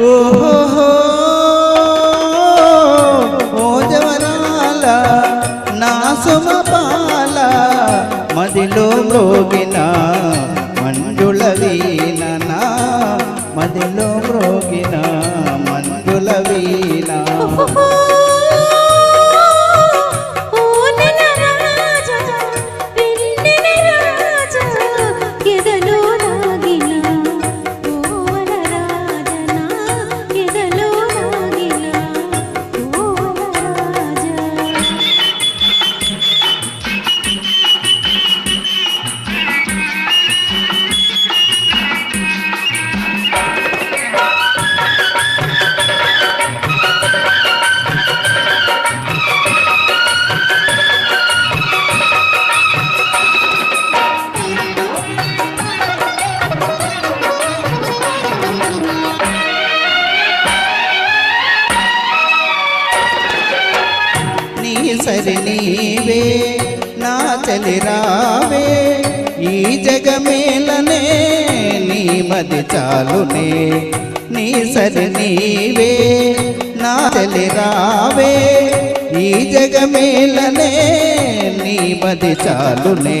ఓహో ఓ నా సుమపాల మదిలో మ్రోగిన మంజుల వీణ మదిలో మ్రోగినా. సరి నీవే నా చలి రావే. ఈ జగమేలనే నీ మది చాలునే. నీ సరి నీవే నా చలి రావే. ఈ జగమేలనే నీ మది చాలునే.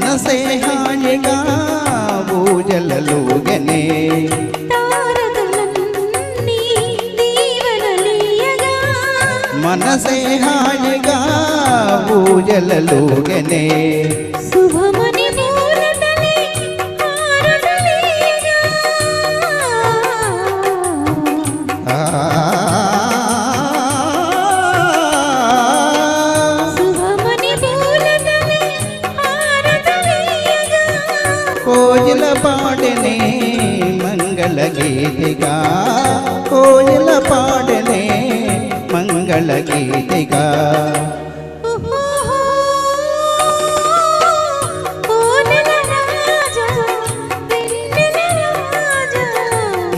మనసే హాయిగా దీవెనలీయగా. మనసే హాయిగా ఊజలలుగనే శుభమని కోయిల పాడనే మంగళ గీతిగా కోయిల పాడనే మంగళ గీతిగా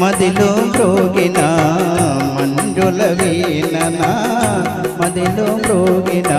మదిలో మ్రోగిన మంజుల వీణనా మదిలో మ్రోగిన